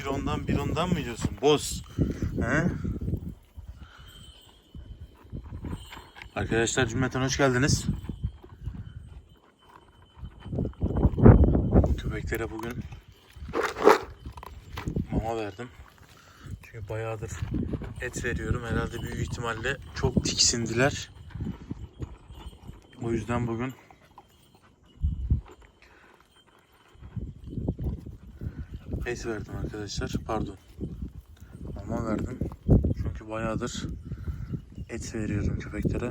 bir ondan bir ondan mı yiyorsun? Boz. He? Arkadaşlar cümleten hoş geldiniz. Köpeklere bugün mama verdim. Çünkü bayağıdır et veriyorum. Herhalde büyük ihtimalle çok tiksindiler. O yüzden bugün et verdim arkadaşlar. Pardon. Mama verdim. Çünkü bayağıdır et veriyorum köpeklere.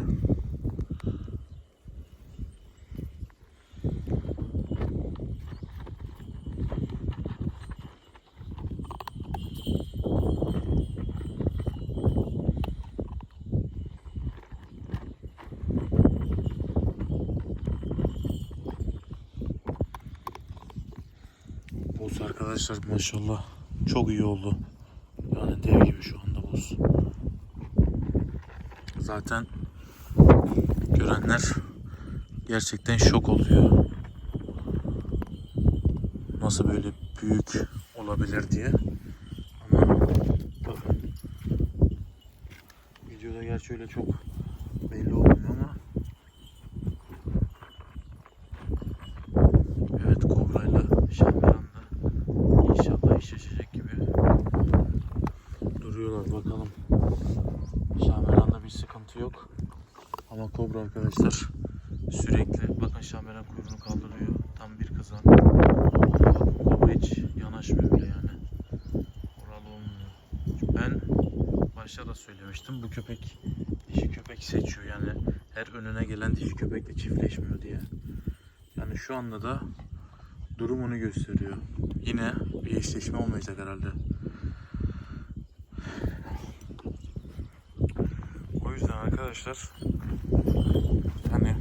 Boz arkadaşlar maşallah çok iyi oldu. Yani dev gibi şu anda boz. Zaten görenler gerçekten şok oluyor. Nasıl böyle büyük olabilir diye. Ama bakın videoda gerçi öyle çok belli olmuyor ama Evet kobrayla şampiyon da inşallah eşleşecek gibi duruyorlar bakalım. Şameran'da bir sıkıntı yok. Ama kobra arkadaşlar sürekli bakın Şameran kuyruğunu kaldırıyor. Tam bir kızan. Bakın kobra hiç yanaşmıyor bile yani. Oralı olmuyor. Ben başta da söylemiştim bu köpek dişi köpek seçiyor yani her önüne gelen dişi köpekle çiftleşmiyor diye. Yani şu anda da durumunu gösteriyor. Yine bir eşleşme olmayacak herhalde. O yüzden arkadaşlar hani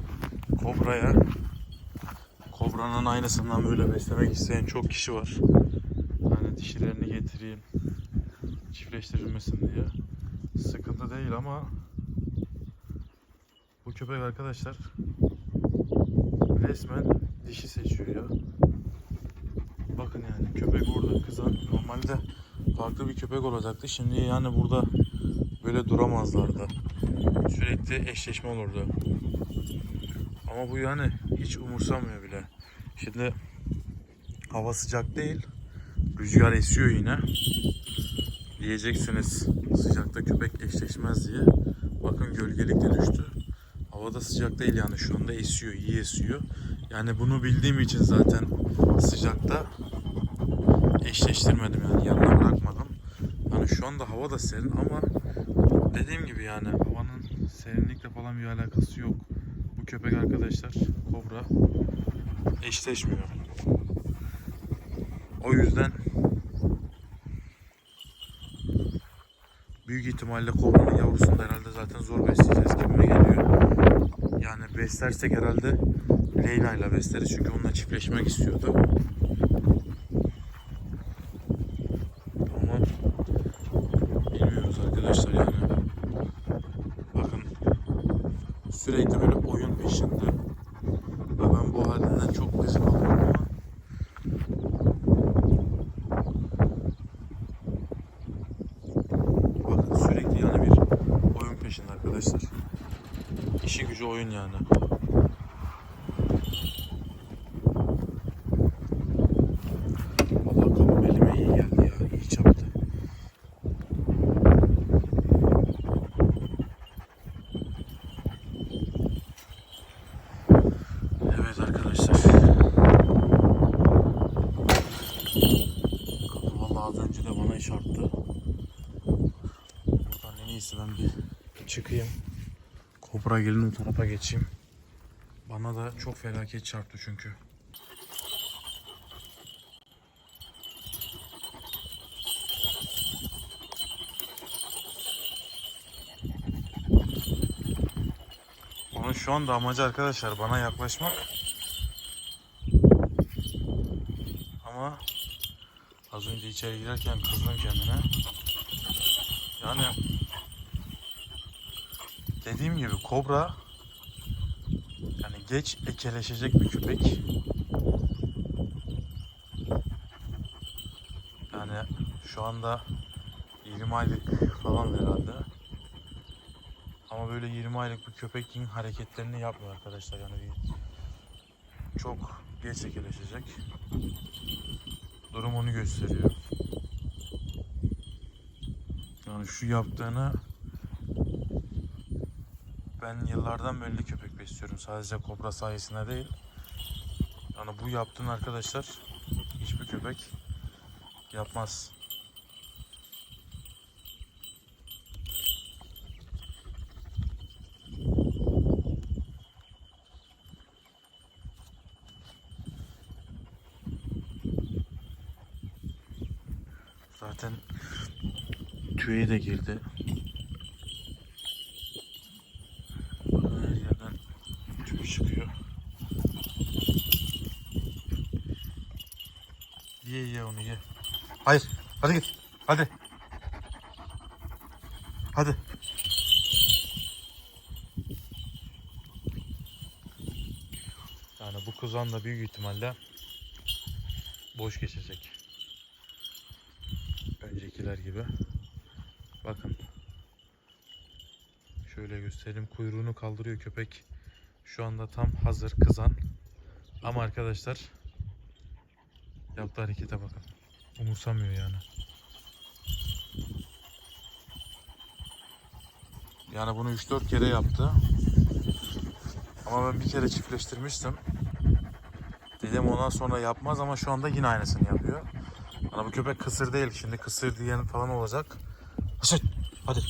kobraya kobranın aynısından böyle beslemek isteyen çok kişi var. Hani dişilerini getireyim çiftleştirilmesin diye. Sıkıntı değil ama bu köpek arkadaşlar resmen dişi seçiyor ya. Bakın yani köpek burada kızan normalde farklı bir köpek olacaktı. Şimdi yani burada böyle duramazlardı. Sürekli eşleşme olurdu. Ama bu yani hiç umursamıyor bile. Şimdi hava sıcak değil. Rüzgar esiyor yine. Diyeceksiniz sıcakta köpek eşleşmez diye. Bakın gölgelik de düştü. Havada sıcak değil yani şu anda esiyor, iyi esiyor. Yani bunu bildiğim için zaten sıcakta eşleştirmedim yani yanına bırakmadım. Yani şu anda hava da serin ama dediğim gibi yani havanın serinlikle falan bir alakası yok. Bu köpek arkadaşlar kobra eşleşmiyor. O yüzden büyük ihtimalle kobranın yavrusunu da herhalde zaten zor besleyeceğiz gibime geliyor. Yani beslersek herhalde Leyla ile besleriz çünkü onunla çiftleşmek istiyordu. Ama bilmiyoruz arkadaşlar yani. Bakın oyun peşinde. Ve ben bu halinden çok gıcık oluyorum ama Bakın sürekli yani bir oyun peşinde arkadaşlar. İşi gücü oyun yani. Vallahi kabım elime iyi geldi ya. iyi çarptı. Evet arkadaşlar. Kapı vallahi az önce de bana çarptı. Buradan en iyisi ben bir çıkayım. Kobra gelin o tarafa geçeyim. Bana da çok felaket çarptı çünkü. Onun şu anda amacı arkadaşlar bana yaklaşmak. Ama az önce içeri girerken kızdım kendine. Yani dediğim gibi kobra yani geç ekeleşecek bir köpek. Yani Şu anda 20 aylık falan herhalde. Ama böyle 20 aylık bir köpekin hareketlerini yapmıyor arkadaşlar. Yani bir çok geç ekileşecek. Durum onu gösteriyor. Yani şu yaptığını ben yıllardan beri köpek besliyorum. Sadece kobra sayesinde değil. Yani bu yaptığın arkadaşlar hiçbir köpek yapmaz. Zaten tüye de girdi. Bakın her yerden tüy çıkıyor. Ye ye onu ye. Hayır. Hadi git. Hadi. Hadi. Yani bu kuzan da büyük ihtimalle boş geçecek. Öncekiler gibi. Bakın. Şöyle göstereyim. Kuyruğunu kaldırıyor köpek. Şu anda tam hazır kızan. Ama arkadaşlar yaptığı harekete bakın. Umursamıyor yani. Yani bunu 3-4 kere yaptı. Ama ben bir kere çiftleştirmiştim. Dedim ondan sonra yapmaz ama şu anda yine aynısını yapıyor. Bana bu köpek kısır değil. Şimdi kısır diyen falan olacak. Hadi. Hadi.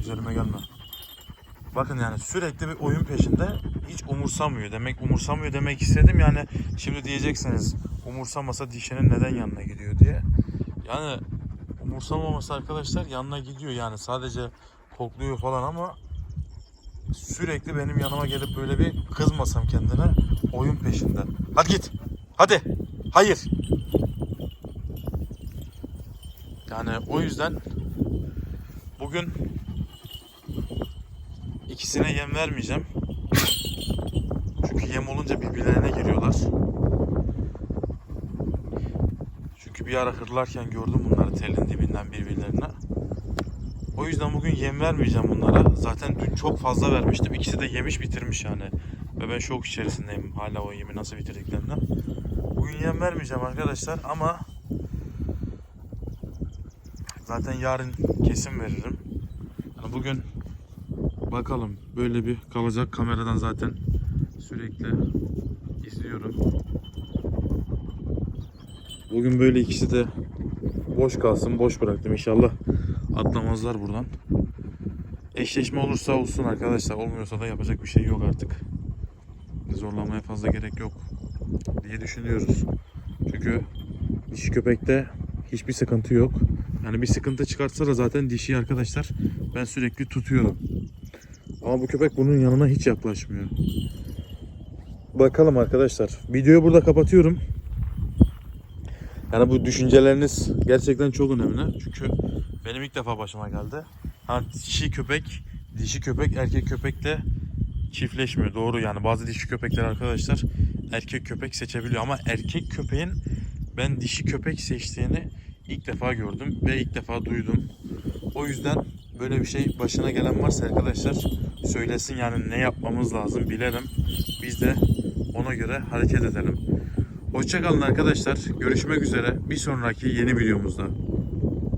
Üzerime gelme. Bakın yani sürekli bir oyun peşinde hiç umursamıyor. Demek umursamıyor demek istedim yani şimdi diyeceksiniz umursamasa dişinin neden yanına gidiyor diye. Yani umursamaması arkadaşlar yanına gidiyor yani sadece kokluyor falan ama sürekli benim yanıma gelip böyle bir kızmasam kendine oyun peşinde. Hadi git. Hadi. Hayır. Yani o yüzden bugün ikisine yem vermeyeceğim. Çünkü yem olunca birbirlerine giriyorlar. Bir ara hırlarken gördüm bunları telin dibinden birbirlerine. O yüzden bugün yem vermeyeceğim bunlara. Zaten dün çok fazla vermiştim. İkisi de yemiş bitirmiş yani. Ve ben şok içerisindeyim hala o yemi nasıl bitirdiklerinden. Bugün yem vermeyeceğim arkadaşlar ama zaten yarın kesin veririm. Yani bugün bakalım böyle bir kalacak kameradan zaten sürekli izliyorum. Bugün böyle ikisi de boş kalsın. Boş bıraktım inşallah atlamazlar buradan. Eşleşme olursa olsun arkadaşlar. Olmuyorsa da yapacak bir şey yok artık. Zorlamaya fazla gerek yok diye düşünüyoruz. Çünkü dişi köpekte hiçbir sıkıntı yok. Yani bir sıkıntı çıkartsa da zaten dişi arkadaşlar ben sürekli tutuyorum. Ama bu köpek bunun yanına hiç yaklaşmıyor. Bakalım arkadaşlar. Videoyu burada kapatıyorum. Yani bu düşünceleriniz gerçekten çok önemli. Çünkü benim ilk defa başıma geldi. Ha dişi köpek, dişi köpek erkek köpekle çiftleşmiyor. Doğru yani bazı dişi köpekler arkadaşlar erkek köpek seçebiliyor ama erkek köpeğin ben dişi köpek seçtiğini ilk defa gördüm ve ilk defa duydum. O yüzden böyle bir şey başına gelen varsa arkadaşlar söylesin yani ne yapmamız lazım bilelim. Biz de ona göre hareket edelim. Hoşçakalın arkadaşlar. Görüşmek üzere bir sonraki yeni videomuzda.